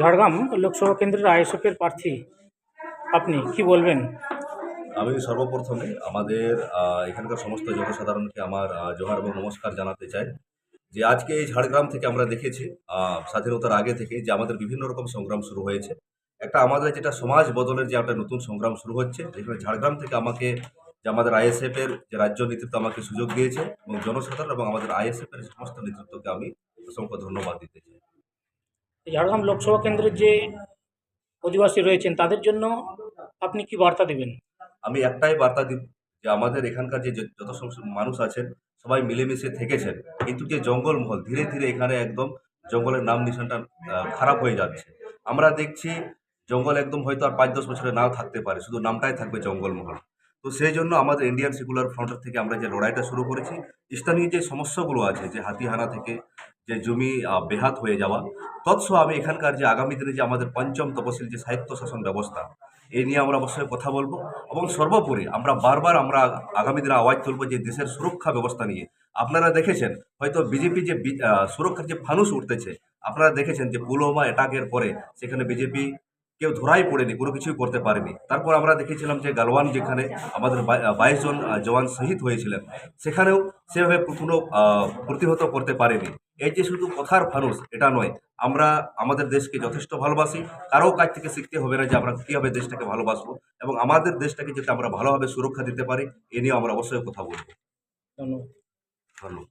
ঝাড়গ্রাম লোকসভা কেন্দ্রের আইএসএফের প্রার্থী, আপনি কি বলবেন? আমি সর্বপ্রথমে আমাদের এখানকার সমস্ত জনসাধারণকে আমার জোহার এবং নমস্কার জানাতে চাই যে আজকে এই ঝাড়গ্রাম থেকে আমরা দেখেছি স্বাধীনতার আগে থেকে যে আমাদের বিভিন্ন রকম সংগ্রাম শুরু হয়েছে। একটা আমাদের যেটা সমাজ বদলের যে একটা নতুন সংগ্রাম শুরু হচ্ছে, যেখানে ঝাড়গ্রাম থেকে আমাকে, যে আমাদের আইএসএফ এর যে রাজ্য নেতৃত্ব আমাকে সুযোগ দিয়েছে এবং জনসাধারণ এবং আমাদের আইএসএফ এর সমস্ত নেতৃত্বকে আমি অসংখ্য ধন্যবাদ দিতে চাই। ঝাড়গ্রাম লোকসভা কেন্দ্রের যে অধিবাসী রয়েছেন, তাদের জন্য আপনি কি বার্তা দেবেন? আমি একটাই বার্তা দিব যে আমাদের এখানকার যে যত মানুষ আছেন, সবাই মিলেমিশে থেকেছেন। কিন্তু যে জঙ্গলমহল, ধীরে ধীরে এখানে একদম জঙ্গলের নাম নিশানটা খারাপ হয়ে যাচ্ছে। আমরা দেখছি জঙ্গল একদম হয়তো আর পাঁচ দশ বছরে নাও থাকতে পারে, শুধু নামটাই থাকবে জঙ্গলমহল। তো সেই জন্য আমাদের ইন্ডিয়ান সেকুলার ফ্রন্টের থেকে আমরা যে লড়াইটা শুরু করেছি, স্থানীয় যে সমস্যাগুলো আছে, যে হাতিহানা থেকে যে জমি বেহাত হয়ে যাওয়া। তৎসহ আমি এখানকার যে আগামী দিনে যে আমাদের পঞ্চম তপশিল যে সাহিত্য শাসন ব্যবস্থা, এই নিয়ে আমরা অবশ্যই কথা বলব এবং সর্বোপরি আমরা বারবার আমরা আগামী দিনে আওয়াজ তুলবো যে দেশের সুরক্ষা ব্যবস্থা নিয়ে। আপনারা দেখেছেন, হয়তো বিজেপি যে সুরক্ষার যে ফানুস উঠতেছে, আপনারা দেখেছেন যে পুলওয়ামা অ্যাটাকের পরে সেখানে বিজেপি কেউ ধরাই পড়েনি, কোনো কিছুই করতে পারেনি। তারপর আমরা দেখেছিলাম যে গালওয়ান যেখানে আমাদের বাইশ জন জওয়ান শহীদ হয়েছিলেন, সেখানেও সেভাবে কোনো প্রতিহত করতে পারেনি। এই যে শুধু কথার ফানুস এটা নয়। আমরা আমাদের দেশকে যথেষ্ট ভালোবাসি। কারও কাছ থেকে শিখতে হবে না যে আমরা কীভাবে দেশটাকে ভালোবাসবো এবং আমাদের দেশটাকে যাতে আমরা ভালোভাবে সুরক্ষা দিতে পারি এ নিয়ে আমরা অবশ্যই কথা বলব। ধন্যবাদ। ধন্যবাদ।